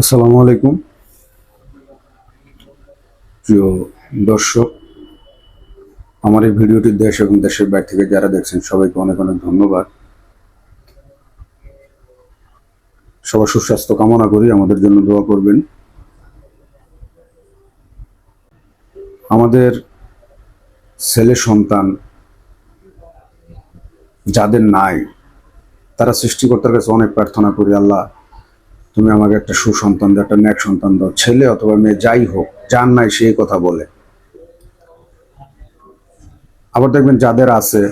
আসসালামু আলাইকুম। প্রিয় দর্শক, আমার এই ভিডিওটি দেশ এবং দেশের বাইরে থেকে যারা দেখছেন, সবাইকে অনেক অনেক ধন্যবাদ। সবার সুস্বাস্থ্য কামনা করি, আমাদের জন্য দোয়া করবেন। আমাদের ছেলে সন্তান যাদের নাই, তারা সৃষ্টিকর্তার কাছে অনেক প্রার্থনা করি, আল্লাহ তুমি আমাকে একটা সুসন্তান দাও, একটা ন্যাক সন্তান দাও, ছেলে অথবা মেয়ে, যাই হোক, যার নাই সেই কথা বলে। আবার দেখবেন যাদের আছে,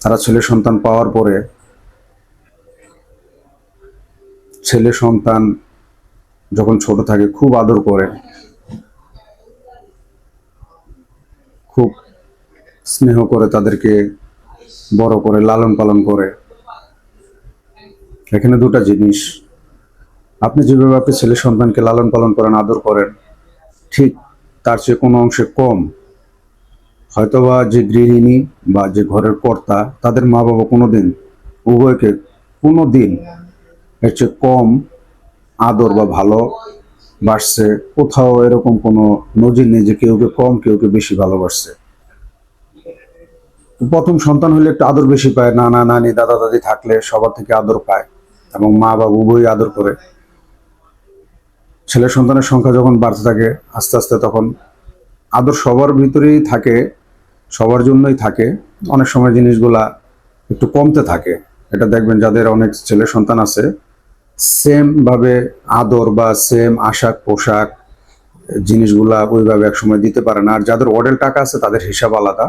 তারা ছেলে সন্তান পাওয়ার পরে ছেলে সন্তান যখন ছোট থাকে, খুব আদর করে, খুব স্নেহ করে তাদেরকে বড় করে, লালন পালন করে। এখানে দুটো জিনিস। আপনি যেভাবে আপনি ছেলে সন্তানকে লালন পালন করেন, আদর করেন, ঠিক তার চেয়ে কোনো অংশে কম, হয়তোবা যে গৃহিণী বা যে ঘরের কর্তা, তাদের মা বাবা কোনো দিন উভয়কে কোনো দিন এর চেয়ে কম আদর বা ভালো বাসছে। কোথাও এরকম কোনো নজির নেই যে কেউকে কম, কেউকে বেশি ভালোবাসছে। প্রথম সন্তান হলে একটু আদর বেশি পায় নানা নানি, দাদা, দাদি থাকলে সবার থেকে আদর পায়। এবং মা বাবা উভয়ই আদর করে। ছেলে সন্তানের সংখ্যা যখন বাড়তে থাকে, আস্তে আস্তে তখন আদর সবার ভিতরেই থাকে, সবার জন্যই থাকে। অনেক সময় জিনিসগুলা একটু কমতে থাকে। এটা দেখবেন যাদের অনেক ছেলে সন্তান আছে সেম ভাবে আদর বা সেম আশাক, পোশাক জিনিসগুলা ওইভাবে একসময় দিতে পারে না। আর যাদের অডেল টাকা আছে, তাদের হিসাব আলাদা।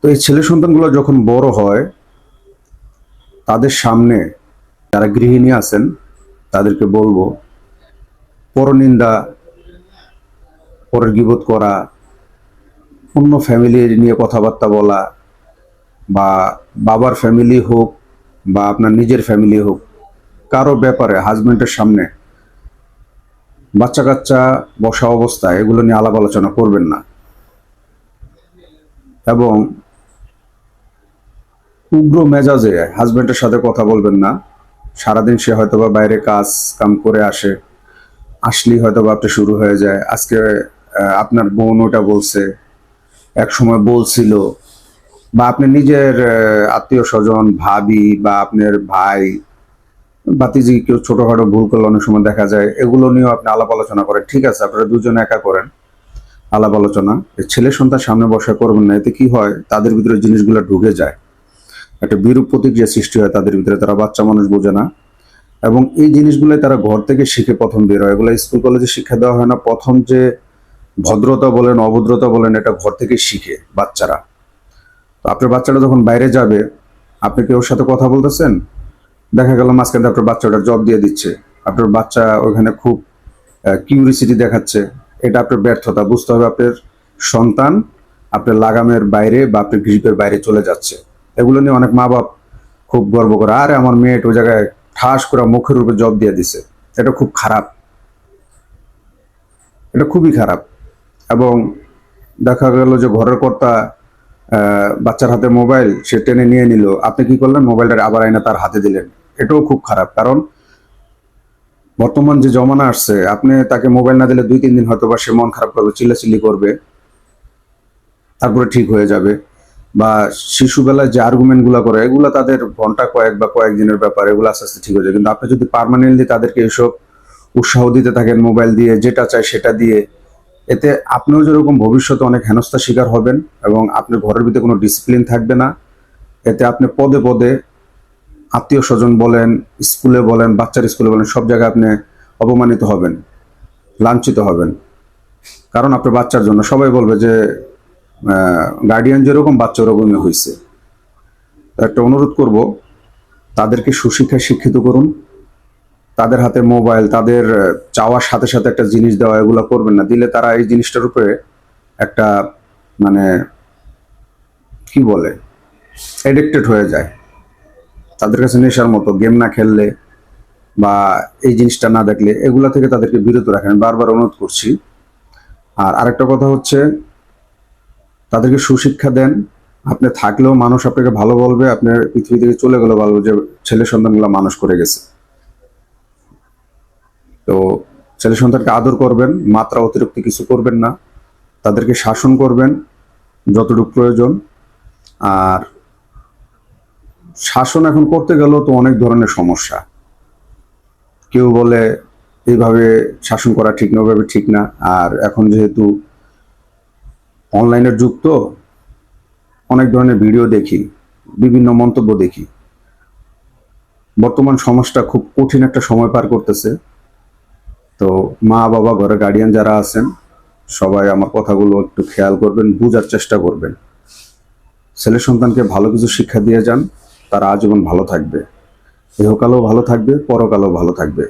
তো এই ছেলে সন্তানগুলো যখন বড় হয় তাদের সামনে যারা গৃহিণী আছেন, তাদেরকে বলব, পরনিন্দা, পরের গিবোধ করা, অন্য ফ্যামিলি নিয়ে কথাবার্তা বলা, বা বাবার ফ্যামিলি হোক, বা আপনার নিজের ফ্যামিলি হোক, কারও ব্যাপারে হাজবেন্ডের সামনে বাচ্চা কাচ্চা বসা অবস্থায় এগুলো নিয়ে আলাপ আলোচনা করবেন না। এবং উগ্র মেজাজে হাজবেন্ডের সাথে কথা বলবেন না। সারাদিন সে হয়তোবা বাইরে কাজ কাম করে আসে। আসলেই হয়তোবা আপনি শুরু হয়ে যায়। আজকে আপনার বোন ওটা বলছে। এক সময় বলছিল, বা আপনি নিজের আত্মীয় স্বজন, ভাবি বা আপনার ভাই বাতিজি কেউ ছোটখাটো ভুল করলে অনেক সময় দেখা যায়। এগুলো নিয়েও আপনি আলাপ আলোচনা করেন। ঠিক আছে, আপনারা দুজন একা করেন। আলাপ আলোচনা। ছেলে সন্তান সামনে বসা করবেন না। এতে কি হয়? তাদের ভিতরে জিনিসগুলো ঢুকে যায়। একটা বিরূপ প্রতিক্রিয়া সৃষ্টি হয় তাদের ভিতরে, তারা বাচ্চা মানুষ বোঝে না। এবং এই জিনিসগুলো তারা ঘর থেকে শিখে প্রথম বের হয়। এগুলো স্কুল, কলেজে শিক্ষা দেওয়া হয় না। প্রথম যে ভদ্রতা বলেন, অভদ্রতা বলেন, এটা ঘর থেকে শিখে বাচ্চারা। তো আপনার বাচ্চাটা যখন বাইরে যাবে, আপনি কেউ সাথে কথা বলতেছেন? দেখা গেল মাঝখানে আপনার বাচ্চাটা জব দিয়ে দিচ্ছে। আপনার বাচ্চা ওইখানে খুব কিউরিসিটি দেখাচ্ছে। এটা আপনার ব্যর্থতা। বুঝতে হবে আপনার সন্তান আপনার লাগামের বাইরে বা আপনার গ্রিপের বাইরে চলে যাচ্ছে। এগুলো নিয়ে অনেক মা বাপ খুব গর্ব করে। আরে আমার মেয়ে ওই জায়গায় ঠাস করে মুখের উপরে জব দিয়ে দিছে। এটা খুব খারাপ। এটা খুবই খারাপ। এবং দেখা গেল যে ঘরের কর্তা বাচ্চার হাতে মোবাইল, সে টেনে নিয়ে নিল। আপনি কি করলেন? মোবাইলটা আবার আইনা তার হাতে দিলেন। এটাও খুব খারাপ। কারণ বর্তমান যে জমানা আসছে, আপনি তাকে মোবাইল না দিলে দুই, তিন দিন হয়তো বা সে মন খারাপ করবে, চিল্লাচিল্লি করবে। তারপরে ঠিক হয়ে যাবে। বা শিশুবেলায় যে আর্গুমেন্টগুলো করে, এগুলো তাদের ঘণ্টা কয়েক বা কয়েকদিনের ব্যাপার, এগুলো আস্তে আস্তে ঠিক হয়ে যায়। কিন্তু আপনি যদি পার্মানেন্টলি তাদেরকে এসব উৎসাহ দিতে থাকেন মোবাইল দিয়ে, যেটা চাই সেটা দিয়ে, এতে আপনিও যেরকম ভবিষ্যতে অনেক হেনস্থার শিকার হবেন এবং আপনার ঘরের ভিতরে কোনো ডিসিপ্লিন থাকবে না, এতে আপনি পদে পদে আত্মীয় স্বজন বলেন, স্কুলে বলেন, বাচ্চার স্কুলে বলেন, সব জায়গায় আপনি অপমানিত হবেন, লাঞ্ছিত হবেন। কারণ আপনার বাচ্চার জন্য সবাই বলবে যে গার্ডিয়ান যেরকম বাচ্চা ওরকমই হয়েছে, একটা অনুরোধ করব, তাদেরকে সুশিক্ষায় শিক্ষিত করুন। তাদের হাতে মোবাইল তাদের চাওয়ার সাথে সাথে একটা জিনিস দেওয়া, এগুলো করবেন না। দিলে তারা এই জিনিসটার উপরে একটা মানে কি বলে এডিক্টেড হয়ে যায়। তাদের কাছে নেশার মতো, গেম না খেললে বা এই জিনিসটা না দেখলে, এগুলা থেকে তাদেরকে বিরত রাখেন। বারবার অনুরোধ করছি। আর আরেকটা কথা হচ্ছে তাদেরকে সুশিক্ষা দেন। আপনি থাকলেও মানুষ আপনাকে ভালো বলবে আপনার পৃথিবী থেকে চলে গেলেও ভালো যে ছেলে সন্তানগুলো মানুষ করে গেছে। তো ছেলে সন্তানকে আদর করবেন, মাত্রা অতিরিক্ত কিছু করবেন না। তাদেরকে শাসন করবেন, যতটুকু প্রয়োজন। আর শাসন এখন করতে গেলেও তো অনেক ধরনের সমস্যা। কেউ বলে, এইভাবে শাসন করা ঠিক না, ওইভাবে ঠিক না। আর এখন যেহেতু অনলাইনের যুগ তো অনেক ধরনের ভিডিও দেখি, বিভিন্ন মন্তব্য দেখি। বর্তমান সমাজটা খুব কঠিন একটা সময় পার করতেছে। তো মা, বাবা ঘরে গার্ডিয়ান যারা আছেন, সবাই আমার কথাগুলো একটু খেয়াল করবেন, বোঝার চেষ্টা করবেন। ছেলে সন্তানকে ভালো কিছু শিক্ষা দিয়ে যান, তারা আজীবন ভালো থাকবে। ইহকালেও ভালো থাকবে, পরকালেও ভালো থাকবে।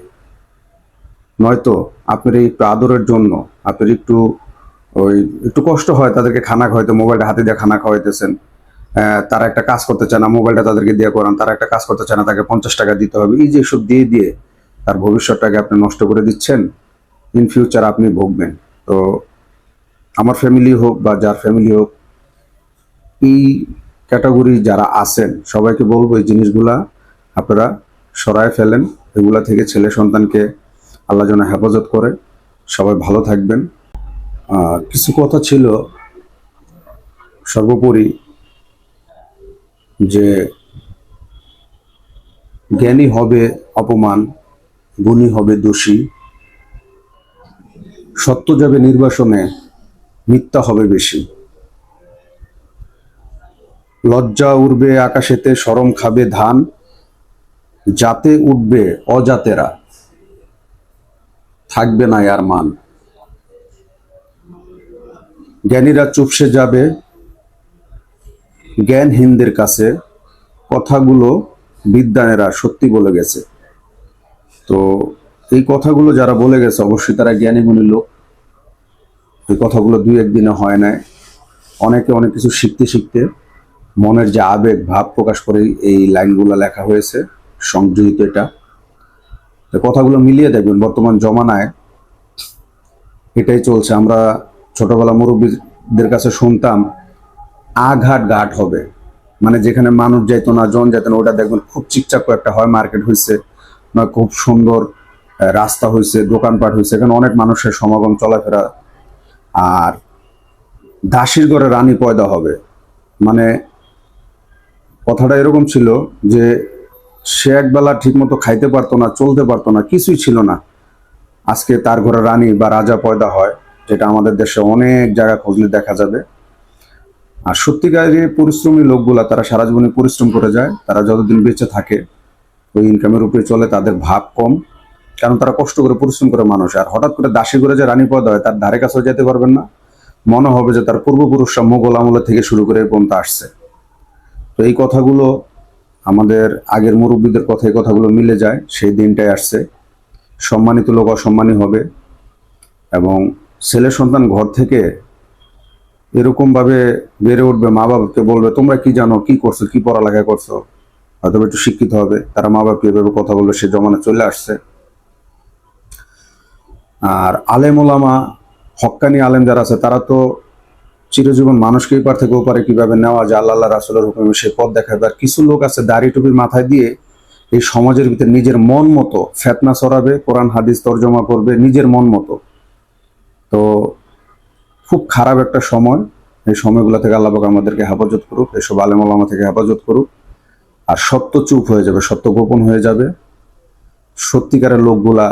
নয়তো আপনার একটু আদরের জন্য, আপনার একটু ওই একটু কষ্ট হয় তাদেরকে খানা খাওয়াইতে, মোবাইলটা হাতে দিয়ে খানা খাওয়াইতেছেন। তারা একটা কাজ করতে চায় না, মোবাইলটা তাদেরকে দিয়ে করান, তারা একটা কাজ করতে চায় না, তাকে পঞ্চাশ টাকা দিতে হবে। এই যে সব দিয়ে দিয়ে তার ভবিষ্যৎটাকে আপনি নষ্ট করে দিচ্ছেন ইন ফিউচার আপনি ভুগবেন। তো আমার ফ্যামিলি হোক বা যার ফ্যামিলি হোক, এই ক্যাটাগরি যারা আছেন, সবাইকে বলব এই জিনিসগুলা আপনারা সরায় ফেলেন। এগুলা থেকে ছেলে সন্তানকে আল্লাহ যেন হেফাজত করে। সবাই ভালো থাকবেন। কিছু কথা ছিল সর্বোপরি যে জ্ঞানী হবে অপমান, গুণী হবে দোষী, সত্য যাবে নির্বাসনে, মিথ্যা হবে বেশি। লজ্জা উড়বে আকাশেতে, সরম খাবে ধান, যাতে উঠবে অজাতেরা, থাকবে না আর মান। জ্ঞানীরা চুপসে যাবে। জ্ঞানহীনদের কাছে কথাগুলো বিদ্যানেরা সত্যি বলে গেছে। তো এই কথাগুলো যারা বলে গেছে, অবশ্যই তারা জ্ঞানী গুণী লোক। এই কথাগুলো দুই একদিনে হয় নাই। অনেকে অনেক কিছু শিখতে শিখতে মনের যে আবেগ, ভাব প্রকাশ করে এই লাইনগুলো লেখা হয়েছে সংযোজিত এটা। কথাগুলো মিলিয়ে দেখবেন, বর্তমান জমানায় এটাই চলছে। আমরা ছোটবেলা মুরব্বীদের কাছে শুনতাম আঘাট ঘাট হবে। মানে যেখানে মানুষ যাইতো না, জন যাইতো না, ওটা দেখবেন খুব চিকচাক একটা হয়, মার্কেট হয়েছে না খুব সুন্দর রাস্তা হয়েছে দোকানপাট হয়েছে এখানে অনেক মানুষের সমাগম, চলাফেরা। আর দাসির ঘরে রানী পয়দা হবে। মানে কথাটা এরকম ছিল যে সে একবেলা ঠিকমতো খাইতে পারতো না, চলতে পারতো না, কিছুই ছিল না। আজকে তার ঘরে রানী বা রাজা পয়দা হয় যেটা আমাদের দেশে অনেক জায়গা খুঁজলে দেখা যাবে। আর সত্যিকারের পরিশ্রমী লোকগুলা, তারা সারা জীবনে পরিশ্রম করে যায়, তারা যতদিন বেঁচে থাকে, ওই ইনকামের উপরে চলে, তাদের ভাব কম। কারণ তারা কষ্ট করে পরিশ্রম করে মানুষ, আর হঠাৎ করে দাসী করে যে রানী পদ হয়, তার ধারে কাছেও যেতে পারবেন না। মনে হবে যে তার পূর্বপুরুষরা মোগল আমলে থেকে শুরু করে এই পর্যন্ত আসছে। তো এই কথাগুলো আমাদের আগের মুরব্বীদের কথা, এই কথাগুলো মিলে যায়, সেই দিনটাই আসছে। সম্মানিত লোক অসম্মানী হবে। এবং ছেলে সন্তান ঘর থেকে এরকম ভাবে বেড়ে উঠবে মা বাবাকে বলবে, তোমরা কি জানো, কি করছ, কি পড়ালেখা করছ? হয়তো একটু শিক্ষিত হবে, তারা মা বাবাকে এভাবে কথা বলবে, সে জমানা চলে আসছে। আর আলেম ওলামা, হক্কানি আলেম যারা আছে, তারা তো চিরজীবন মানুষকে এই পার থেকে ওপারে কীভাবে নেওয়া যায় আল্লাহ রাসুলের হুকুমে সে পথ দেখাবে। আর কিছু লোক আছে, দাড়ি টুপির মাথায় দিয়ে এই সমাজের ভিতরে নিজের মন মতো ফেতনা ছড়াবে, কোরআন, হাদিস তর্জমা করবে, নিজের মন মতো। তো খুব খারাপ একটা সময়। এই সময়গুলো থেকে আল্লাহ আমাদেরকে হেফাজত করুক, এসব আলেম আলামা থেকে হেফাজত করুক। আর সত্য চুপ হয়ে যাবে, সত্য গোপন হয়ে যাবে। সত্যিকারের লোকগুলা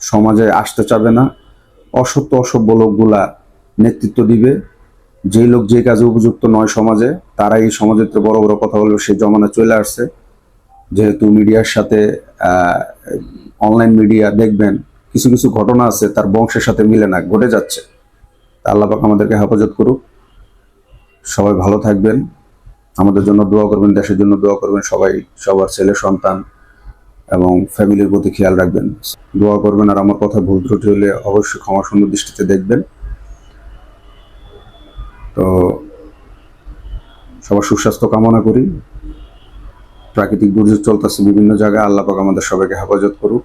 সমাজে আসতে চাবে না। অসত্য, অসভ্য লোকগুলা নেতৃত্ব দিবে। যেই লোক যে কাজে উপযুক্ত নয় সমাজে তারা এই সমাজের বড় বড় কথা বলবে সেই জমানা চলে আসছে। যেহেতু মিডিয়ার সাথে অনলাইন মিডিয়া দেখবেন কিছু কিছু ঘটনা আছে, তার বংশের সাথে মিলে না, ঘটে যাচ্ছে। আল্লাহ আমাদেরকে হেফাজত করুক। সবাই ভালো থাকবেন। আমাদের জন্য দোয়া করবেন, দেশের জন্য দোয়া করবেন। সবাই, সবার ছেলে, সন্তান এবং ফ্যামিলির প্রতি খেয়াল রাখবেন। দোয়া করবেন আর আমার কথা ভুল ত্রুটি হলে অবশ্যই ক্ষমা সুন্দর দৃষ্টিতে দেখবেন। তো সবার সুস্বাস্থ্য কামনা করি। প্রাকৃতিক দুর্যোগ চলতেছে বিভিন্ন জায়গায়। আল্লাহ পাক আমাদের সবাইকে হেফাজত করুক।